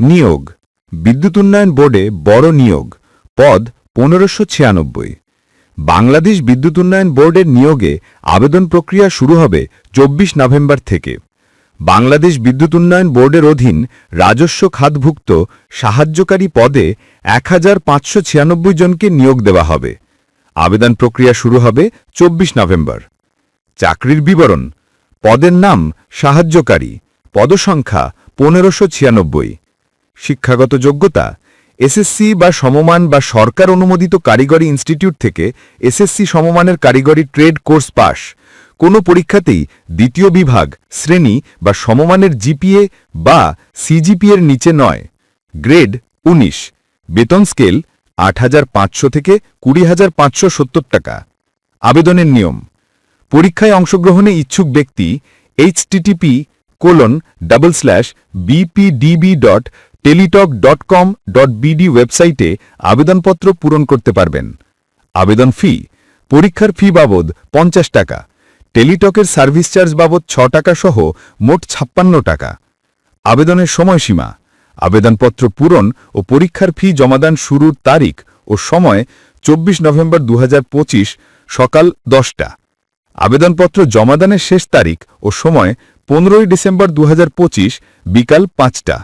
নিয়োগ। বিদ্যুৎ উন্নয়ন বোর্ডে বড় নিয়োগ, পদ পনেরোশো ছিয়ানব্বই। বাংলাদেশ বিদ্যুৎ উন্নয়ন বোর্ডের নিয়োগে আবেদন প্রক্রিয়া শুরু হবে চব্বিশ নভেম্বর থেকে। বাংলাদেশ বিদ্যুৎ উন্নয়ন বোর্ডের অধীন রাজস্ব খাতভুক্ত সাহায্যকারী পদে এক হাজার পাঁচশো ছিয়ানব্বই জনকে নিয়োগ দেওয়া হবে। আবেদন প্রক্রিয়া শুরু হবে চব্বিশ নভেম্বর। চাকরির বিবরণ, পদের নাম সাহায্যকারী, পদসংখ্যা পনেরোশো ছিয়ানব্বই। শিক্ষাগত যোগ্যতা, এসএসসি বা সমমান বা সরকার অনুমোদিত কারিগরি ইনস্টিটিউট থেকে এসএসসি সমমানের কারিগরি ট্রেড কোর্স পাস। কোনো পরীক্ষাতেই দ্বিতীয় বিভাগ, শ্রেণি বা সমমানের জিপিএ বা সিজিপিএর নিচে নয়। গ্রেড ১৯ বেতন স্কেল আট হাজার পাঁচশো থেকে কুড়ি হাজার টাকা। আবেদনের নিয়ম। পরীক্ষায় অংশগ্রহণে ইচ্ছুক ব্যক্তি HTTP colon double slash BPDB dot Teletalk dot com dot BD ওয়েবসাইটে আবেদনপত্র পূরণ করতে পারবেন। আবেদন ফি, পরীক্ষার ফি বাবদ পঞ্চাশ টাকা, টেলিটকের সার্ভিস চার্জ বাবদ ছ টাকা সহ মোট ছাপ্পান্ন টাকা। আবেদনের সময়সীমা, আবেদনপত্র পূরণ ও পরীক্ষার ফি জমাদান শুরুর তারিখ ও সময় চব্বিশ নভেম্বর দু হাজার পঁচিশ সকাল দশটা। আবেদনপত্র জমাদানের শেষ তারিখ ও সময় পনেরোই ডিসেম্বর দু হাজার পঁচিশ বিকাল পাঁচটা।